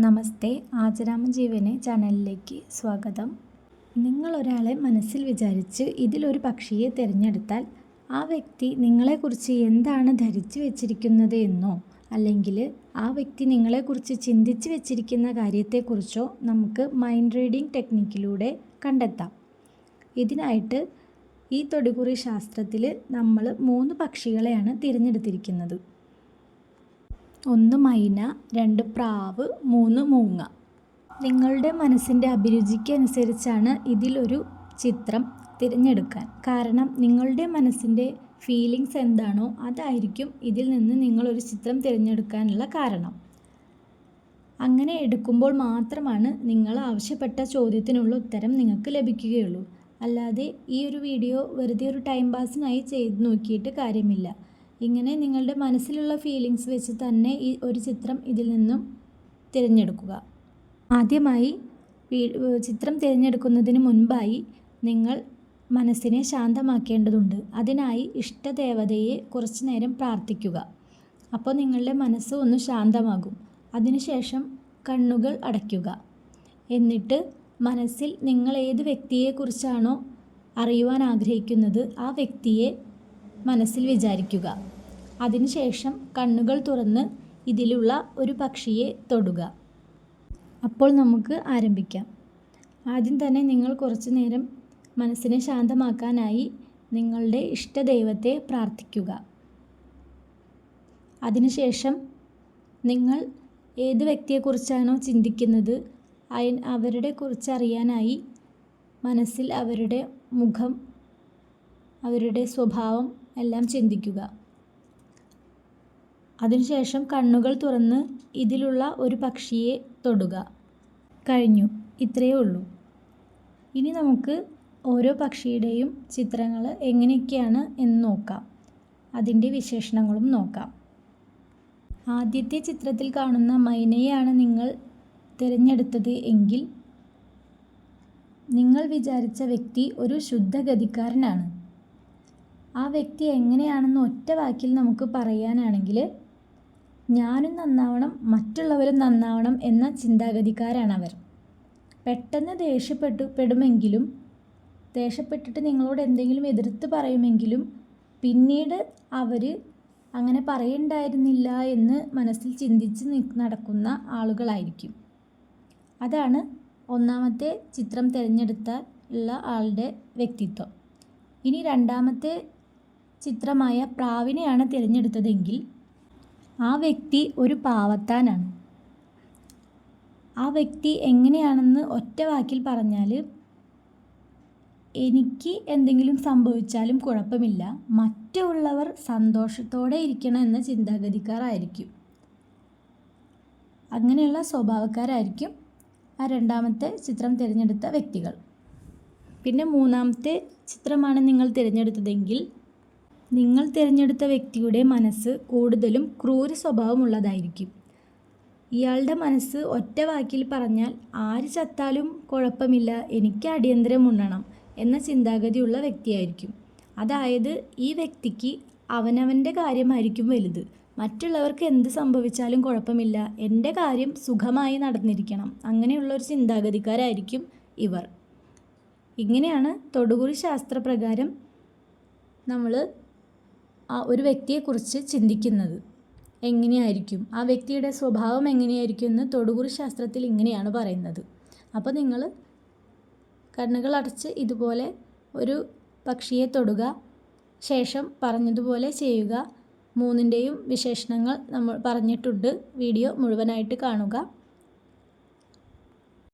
നമസ്തേ. ആചരാമ ജീവനെ ചാനലിലേക്ക് സ്വാഗതം. നിങ്ങൾ ഒരാളെ മനസ്സിൽ വിചാരിച്ച് ഇതിലൊരു പക്ഷിയെ തിരഞ്ഞെടുത്താൽ ആ വ്യക്തി നിങ്ങളെക്കുറിച്ച് എന്താണ് ധരിച്ചു വെച്ചിരിക്കുന്നത് എന്നോ അല്ലെങ്കിൽ ആ വ്യക്തി നിങ്ങളെക്കുറിച്ച് ചിന്തിച്ച് വെച്ചിരിക്കുന്ന കാര്യത്തെക്കുറിച്ചോ നമുക്ക് മൈൻഡ് റീഡിംഗ് ടെക്നിക്കിലൂടെ കണ്ടെത്താം. ഇതിനായിട്ട് ഈ തൊടികുറി ശാസ്ത്രത്തിൽ നമ്മൾ മൂന്ന് പക്ഷികളെയാണ് തിരഞ്ഞെടുത്തിരിക്കുന്നത്. ഒന്ന് മൈന രണ്ട് പ്രാവ് മൂന്ന് മൂങ്ങ. നിങ്ങളുടെ മനസ്സിന്റെ അഭിരുചിക്ക് അനുസരിച്ചാണ് ഇതിലൊരു ചിത്രം തിരഞ്ഞെടുക്കാൻ. കാരണം നിങ്ങളുടെ മനസ്സിന്റെ ഫീലിങ്സ് എന്താണോ അതായിരിക്കും ഇതിൽ നിന്ന് നിങ്ങളൊരു ചിത്രം തിരഞ്ഞെടുക്കാനുള്ള കാരണം. അങ്ങനെ എടുക്കുമ്പോൾ മാത്രമാണ് നിങ്ങൾ ആവശ്യപ്പെട്ട ചോദ്യത്തിനുള്ള ഉത്തരം നിങ്ങൾക്ക് ലഭിക്കുകയുള്ളൂ. അല്ലാതെ ഈ ഒരു വീഡിയോ വെറുതെ ഒരു ടൈം പാസിനായി ചെയ്ത് നോക്കിയിട്ട് കാര്യമില്ല. ഇങ്ങനെ നിങ്ങളുടെ മനസ്സിലുള്ള ഫീലിങ്സ് വെച്ച് തന്നെ ഈ ഒരു ചിത്രം ഇതിൽ നിന്നും തിരഞ്ഞെടുക്കുക. ആദ്യമായി ചിത്രം തിരഞ്ഞെടുക്കുന്നതിന് മുൻപായി നിങ്ങൾ മനസ്സിനെ ശാന്തമാക്കേണ്ടതുണ്ട്. അതിനായി ഇഷ്ടദേവതയെ കുറച്ചു നേരം പ്രാർത്ഥിക്കുക. അപ്പോൾ നിങ്ങളുടെ മനസ്സ് ഒന്ന് ശാന്തമാകും. അതിനുശേഷം കണ്ണുകൾ അടയ്ക്കുക. എന്നിട്ട് മനസ്സിൽ നിങ്ങൾ ഏത് വ്യക്തിയെക്കുറിച്ചാണോ അറിയുവാൻ ആഗ്രഹിക്കുന്നത് ആ വ്യക്തിയെ മനസ്സിൽ വിചാരിക്കുക. അതിനുശേഷം കണ്ണുകൾ തുറന്ന് ഇതിലുള്ള ഒരു പക്ഷിയെ തൊടുക. അപ്പോൾ നമുക്ക് ആരംഭിക്കാം. ആദ്യം തന്നെ നിങ്ങൾ കുറച്ചു നേരം മനസ്സിനെ ശാന്തമാക്കാനായി നിങ്ങളുടെ ഇഷ്ടദൈവത്തെ പ്രാർത്ഥിക്കുക. അതിനുശേഷം നിങ്ങൾ ഏത് വ്യക്തിയെക്കുറിച്ചാണോ ചിന്തിക്കുന്നത് അയ അവരുടെ കുറിച്ചറിയാനായി മനസ്സിൽ അവരുടെ മുഖം അവരുടെ സ്വഭാവം എല്ലാം ചിന്തിക്കുക. അതിനുശേഷം കണ്ണുകൾ തുറന്ന് ഇതിലുള്ള ഒരു പക്ഷിയെ തൊടുക. കഴിഞ്ഞു. ഇത്രയേ ഉള്ളൂ. ഇനി നമുക്ക് ഓരോ പക്ഷിയുടെയും ചിത്രങ്ങൾ എങ്ങനെയൊക്കെയാണ് എന്ന് നോക്കാം. അതിന്റെ വിശേഷണങ്ങളും നോക്കാം. ആദ്യത്തെ ചിത്രത്തിൽ കാണുന്ന മൈനയാണ് നിങ്ങൾ തിരഞ്ഞെടുത്തത് എങ്കിൽ നിങ്ങൾ വിചാരിച്ച വ്യക്തി ഒരു ശുദ്ധഗതിക്കാരനാണ്. ആ വ്യക്തി എങ്ങനെയാണെന്ന് ഒറ്റ വാക്കിൽ നമുക്ക് പറയാനാണെങ്കിൽ ഞാനും നന്നാവണം മറ്റുള്ളവരും നന്നാവണം എന്ന ചിന്താഗതിക്കാരാണ് അവർ പെട്ടെന്ന് ദേഷ്യപ്പെട്ടു പെടുമെങ്കിലും ദേഷ്യപ്പെട്ടിട്ട് നിങ്ങളോട് എന്തെങ്കിലും എതിർത്ത് പറയുമെങ്കിലും പിന്നീട് അവർ അങ്ങനെ പറയണ്ടായിരുന്നില്ല എന്ന് മനസ്സിൽ ചിന്തിച്ച് നടക്കുന്ന ആളുകളായിരിക്കും. അതാണ് ഒന്നാമത്തെ ചിത്രം തിരഞ്ഞെടുത്ത ഉള്ള ആളുടെ വ്യക്തിത്വം. ഇനി രണ്ടാമത്തെ ചിത്രമായ പ്രാവിനെയാണ് തിരഞ്ഞെടുത്തതെങ്കിൽ ആ വ്യക്തി ഒരു പാവത്താനാണ്. ആ വ്യക്തി എങ്ങനെയാണെന്ന് ഒറ്റ വാക്കിൽ പറഞ്ഞാൽ എനിക്ക് എന്തെങ്കിലും സംഭവിച്ചാലും കുഴപ്പമില്ല. മറ്റുള്ളവർ സന്തോഷത്തോടെ ഇരിക്കണം എന്ന ചിന്താഗതിക്കാരായിരിക്കും. അങ്ങനെയുള്ള സ്വഭാവക്കാരായിരിക്കും ആ രണ്ടാമത്തെ ചിത്രം തിരഞ്ഞെടുത്ത വ്യക്തികൾ. പിന്നെ മൂന്നാമത്തെ ചിത്രമാണ് നിങ്ങൾ തിരഞ്ഞെടുത്തതെങ്കിൽ നിങ്ങൾ തിരഞ്ഞെടുത്ത വ്യക്തിയുടെ മനസ്സ് കൂടുതലും ക്രൂര സ്വഭാവമുള്ളതായിരിക്കും. ഇയാളുടെ മനസ്സ് ഒറ്റ വാക്കിൽ പറഞ്ഞാൽ ആര് ചത്താലും കുഴപ്പമില്ല എനിക്ക് അടിയന്തരം ഉണ്ണണം എന്ന ചിന്താഗതിയുള്ള വ്യക്തിയായിരിക്കും. അതായത് ഈ വ്യക്തിക്ക് അവനവന്റെ കാര്യമായിരിക്കും വലുത്. മറ്റുള്ളവർക്ക് എന്ത് സംഭവിച്ചാലും കുഴപ്പമില്ല എന്റെ കാര്യം സുഖമായി നടന്നിരിക്കണം അങ്ങനെയുള്ള ഒരു ചിന്താഗതിക്കാരായിരിക്കും ഇവർ. ഇങ്ങനെയാണ് തൊടുകുറി ശാസ്ത്രപ്രകാരം നമ്മൾ ആ ഒരു വ്യക്തിയെക്കുറിച്ച് ചിന്തിക്കുന്നത്. എങ്ങനെയായിരിക്കും? ആ വ്യക്തിയുടെ സ്വഭാവം എങ്ങനെയായിരിക്കും എന്ന് തൊടുകുറി ശാസ്ത്രത്തിൽ ഇങ്ങനെയാണ് പറയുന്നത്. അപ്പോൾ നിങ്ങൾ കണ്ണുകൾ അടച്ച് ഇതുപോലെ ഒരു പക്ഷിയെ തൊടുക ശേഷം പറഞ്ഞതുപോലെ ചെയ്യുക. മൂന്നിന്റെയും വിശേഷണങ്ങൾ നമ്മൾ പറഞ്ഞിട്ടുണ്ട്. വീഡിയോ മുഴുവനായിട്ട് കാണുക.